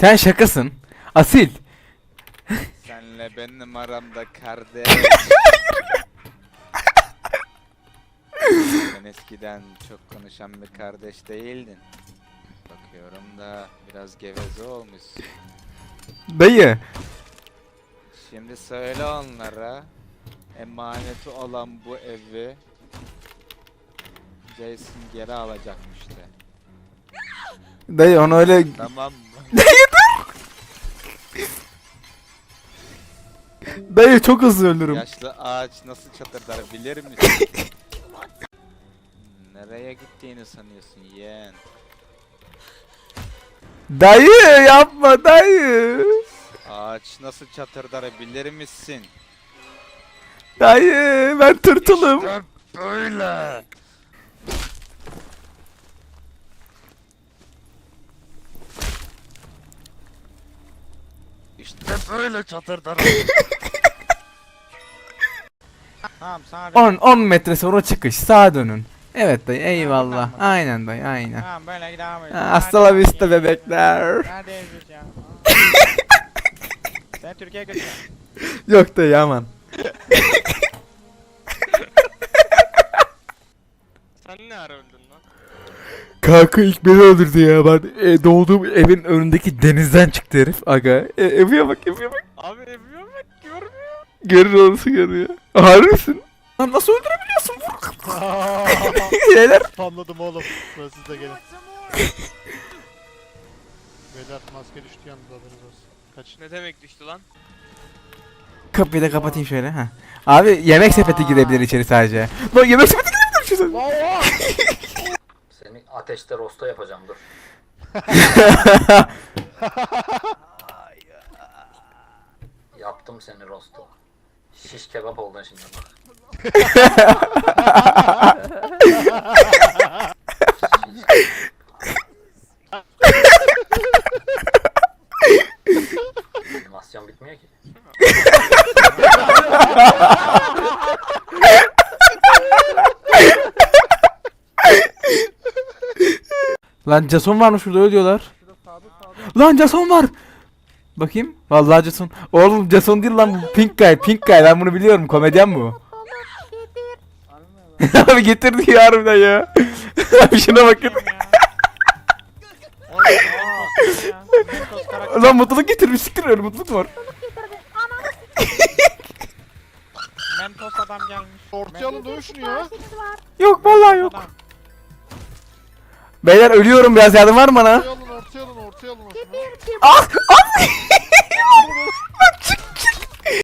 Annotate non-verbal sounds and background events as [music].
Sen şakasın. Asil. Senle benim aramda kardeş. [laughs] Sen eskiden çok konuşan bir kardeş değildin. Bakıyorum da biraz geveze olmuşsun. Dayı. Şimdi söyle onlara emaneti olan bu evi Jason geri alacakmıştı. Dayı onu öyle... Tamam mı? Dayı çok hızlı ölürüm. Yaşlı ağaç nasıl çatırdar bilir misin? [laughs] Nereye gittiğini sanıyorsun yeğen? Dayı yapma dayı. Ağaç nasıl çatırdar bilir misin? Dayı ben tırtılım. İşte böyle. İşte böyle çatırdar. [laughs] tamam sana 10 10 metre sonra çıkış sağa dönün. Evet dayı eyvallah. Aynen dayı aynen. Tamam böyle devam. Ha, Hasta la vista bebekler. Ya? [laughs] Sen Türkiye'ye götür. Yok dayı aman. [laughs] Sen ne ara öldün lan? Kanka ilk beni öldürdü ya ben e, doğduğum evin önündeki denizden çıktı herif aga. E, evine bak evine bak. Abi evime bak görmüyor. Görür olası görüyor. Harbi misin? Lan nasıl öldürebiliyorsun? Vur. [laughs] Neler? Spamladım oğlum. Burası siz de gelin. Beyler maske düştü yalnız haberiniz olsun. Kaç. Ne demek düştü lan? Kapıyı da kapatayım şöyle ha. Abi yemek sepeti girebilir içeri sadece. Lan yemek sepeti girebilir şu Seni ateşte rosto yapacağım dur. [laughs] Yaptım seni rosto. Şiş kebap oldun şimdi bak. Animasyon bitmiyor ki. Lan Jason varmış şurada ölüyorlar. Lan Jason var. Bakayım. Vallahi Jason. Oğlum Jason değil lan bu Pink Guy. Pink Guy ben bunu biliyorum. Komedyen bu. [laughs] Abi getirdi ya harbiden ya. [laughs] Abi şuna bakın. [laughs] Lan mutluluk getirmiş siktir öyle mutluluk var. Mentos adam gelmiş. Ortaya şunu ya. Yok vallahi yok. Beyler ölüyorum biraz yardım var mı bana? Ortaya alın. Ah! Ah! [laughs]